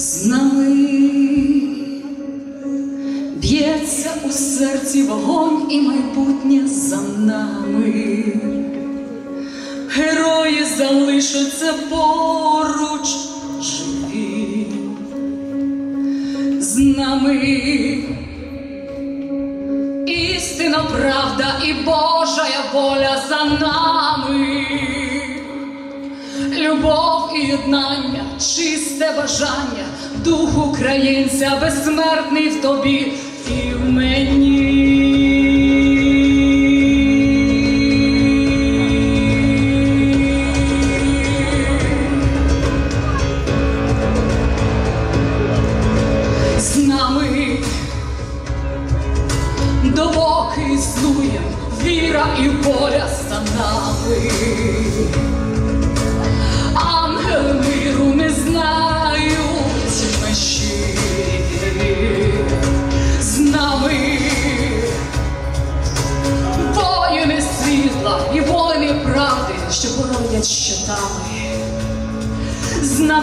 з нами, б'ється у серці вогонь і майбутнє за нами. Герої залишаться поруч живі з нами. Істина, правда і Божая воля за нами. Любов і єднання, чисте бажання, дух українця безсмертний в тобі і в мені. З нами допоки існує віра і воля за нами.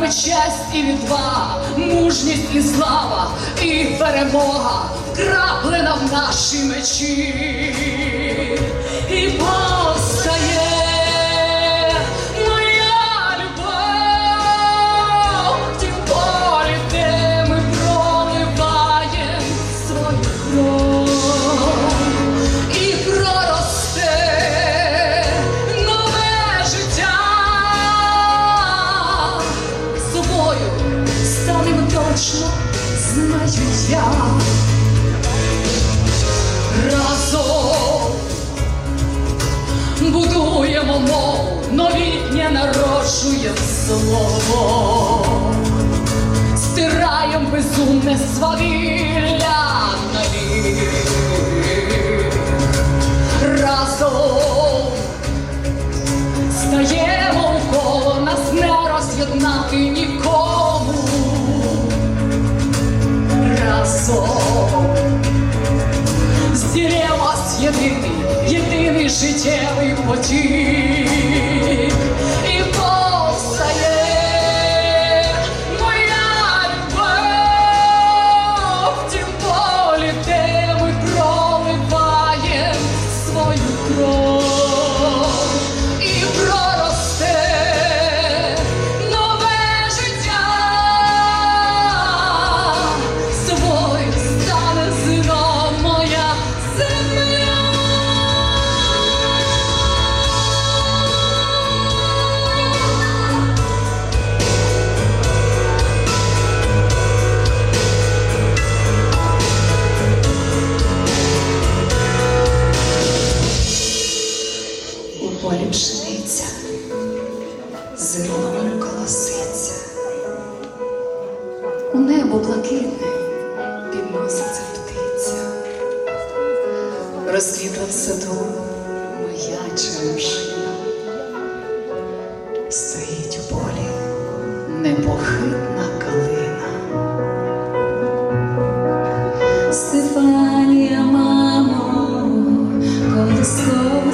Нами честь і відвага, мужність і слава, і перемога краплена в наші мечі. Знаю я. Разом будуємо мову, новітнє народжує слово. Стираєм безумне свавілля навік. Разом Разом зділємось єдиний, єдиний життєвий потік. Зерном колоситься, у небо блакитне підноситься птиця, розквітла в саду моя черемшина, стоїть у полі непохитна калина. Стефанія, мамо, колосково